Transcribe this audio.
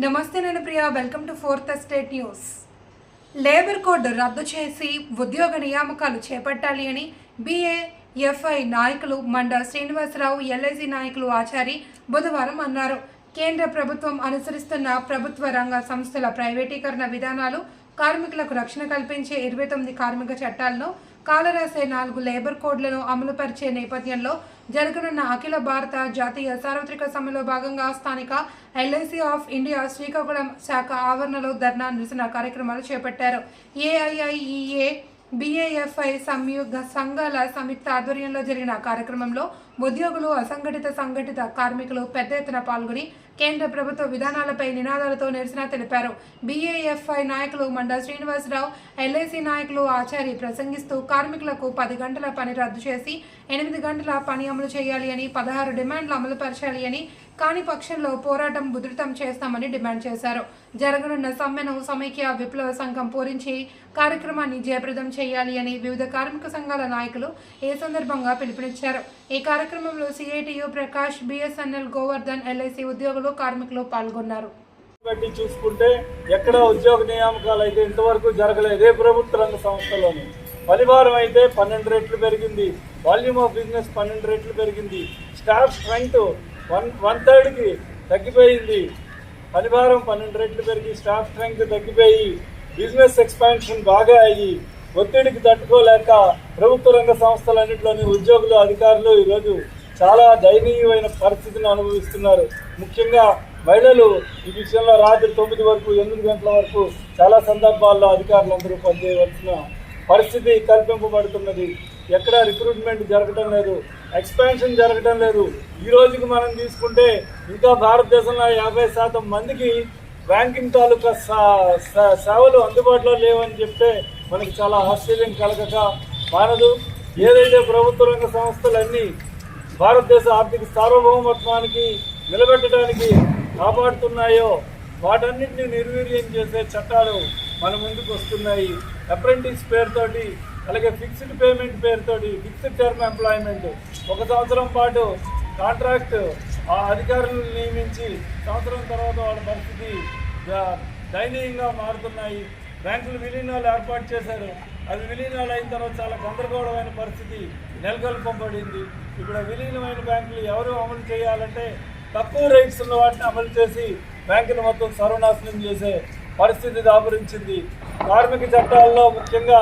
నమస్తే నేను Priya. Welcome to fourth state news labour code రద్దు చేసి ఉద్యోగ నియామకాలు చేపట్టాలి అని బీఏఎఫ్ఐ నాయకులు మండ శ్రీనివాసరావు ఎల్ఐసి నాయకులు ఆచారి బుధవారం అన్నారు. కేంద్ర ప్రభుత్వం అనుసరిస్తున్న ప్రభుత్వ రంగ సంస్థల ప్రైవేటీకరణ విధానాలు కార్మికులకు రక్షణ కల్పించే ఇరవై తొమ్మిది కార్మిక చట్టాలను కాలరాసే నాలుగు లేబర్ కోడ్లను అమలుపరిచే నేపథ్యంలో జరగనున్న అఖిల భారత జాతీయ సార్వత్రిక సమ్మెలో భాగంగా స్థానిక ఎల్ఐసి ఆఫ్ ఇండియా శ్రీకాకుళం శాఖ ఆవరణలో ధర్నా నిరసన కార్యక్రమాలు చేపట్టారు. ఏఐఐఈఏ బీఏఎఫ్ఐ సంయుక్త సంఘాల సంయుక్త ఆధ్వర్యంలో జరిగిన కార్యక్రమంలో ఉద్యోగులు అసంఘటిత సంఘటిత కార్మికులు పెద్ద ఎత్తున పాల్గొని కేంద్ర ప్రభుత్వ విధానాలపై నినాదాలతో నిరసన తెలిపారు. బీఏఎఫ్ఐ నాయకులు మండ శ్రీనివాసరావు ఎల్ఐసి నాయకులు ఆచారి ప్రసంగిస్తూ కార్మికులకు పది గంటల పని రద్దు చేసి ఎనిమిది గంటల పని అమలు చేయాలి అని పదహారు డిమాండ్లు అమలు పరచాలి అని కాని పక్షంలో పోరాటం ఉధృతం చేస్తామని డిమాండ్ చేశారు. జరగనున్న సమ్మెను సమైక్య విప్లవ సంఘం పూరించి కార్యక్రమాన్ని జయప్రదం చేయాలి అని వివిధ కార్మిక సంఘాల నాయకులు ఏ సందర్భంగా పిలుపునిచ్చారు. ఈ కార్యక్రమంలో CITU Prakash BSNL Govardhan LIC ఉద్యోగులు కార్మికులు పాల్గొన్నారు. బట్టి చూసుకుంటే ఎక్కడ ఉద్యోగ నియామకాలు అయితే ఇంతవరకు జరగలేదు ఏ ప్రభుత్వ రంగ సంస్థలోని. పరివారం అయితే పన్నెండు రెట్లు పెరిగింది వాల్యూమ్ ఆఫ్ బిజినెస్ పన్నెండు రెట్లు పెరిగింది స్టాఫ్ స్ట్రెంగ్త్ వన్ వన్ థర్డ్కి తగ్గిపోయింది. పరివారం పన్నెండు రెట్లు పెరిగి స్టాఫ్ స్ట్రెంగ్త్ తగ్గిపోయి బిజినెస్ ఎక్స్పాన్షన్ బాగా అయ్యి ఒత్తిడికి తట్టుకోలేక ప్రభుత్వ రంగ సంస్థలన్నింటిలోని ఉద్యోగులు అధికారులు ఈరోజు చాలా దయనీయమైన పరిస్థితిని అనుభవిస్తున్నారు. ముఖ్యంగా మహిళలు ఈ విషయంలో రాత్రి తొమ్మిది వరకు ఎనిమిది గంటల వరకు చాలా సందర్భాల్లో అధికారులందరూ పనిచేయవలసిన పరిస్థితి కల్పింపబడుతున్నది. ఎక్కడ రిక్రూట్మెంట్ జరగడం లేదు ఎక్స్పాన్షన్ జరగడం లేదు. ఈ రోజుకి మనం తీసుకుంటే ఇంకా భారతదేశంలో యాభై శాతం మందికి బ్యాంకింగ్ తాలూకా సా- సేవలు అందుబాటులో లేవని చెప్తే మనకి చాలా ఆశ్చర్యం కలగక మానదు ఏదైతే ప్రభుత్వ రంగ సంస్థలన్నీ భారతదేశ ఆర్థిక సార్వభౌమత్వానికి నిలబెట్టడానికి కాపాడుతున్నాయో వాటన్నిటిని నిర్వీర్యం చేసే చట్టాలు మన ముందుకు వస్తున్నాయి. అప్రెంటిస్ పేరుతోటి అలాగే ఫిక్స్డ్ పేమెంట్ పేరుతోటి ఫిక్స్డ్ టర్మ్ ఎంప్లాయ్మెంట్. ఒక సంవత్సరం పాటు కాంట్రాక్ట్ ఆ అధికారులను నియమించి సంవత్సరం తర్వాత వాళ్ళ పరిస్థితి దయనీయంగా మారుతున్నాయి. బ్యాంకులు విలీనాలు ఏర్పాటు చేశారు. అది విలీనాలు అయిన తర్వాత చాలా గందరగోళమైన పరిస్థితి నెలకొల్పబడింది. ఇప్పుడు విలీనమైన బ్యాంకులు ఎవరు అమలు చేయాలంటే తక్కువ రేట్స్ ఉన్న వాటిని అమలు చేసి బ్యాంకును మొత్తం సర్వనాశనం చేసే పరిస్థితి దాపురించింది. కార్మిక చట్టాల్లో ముఖ్యంగా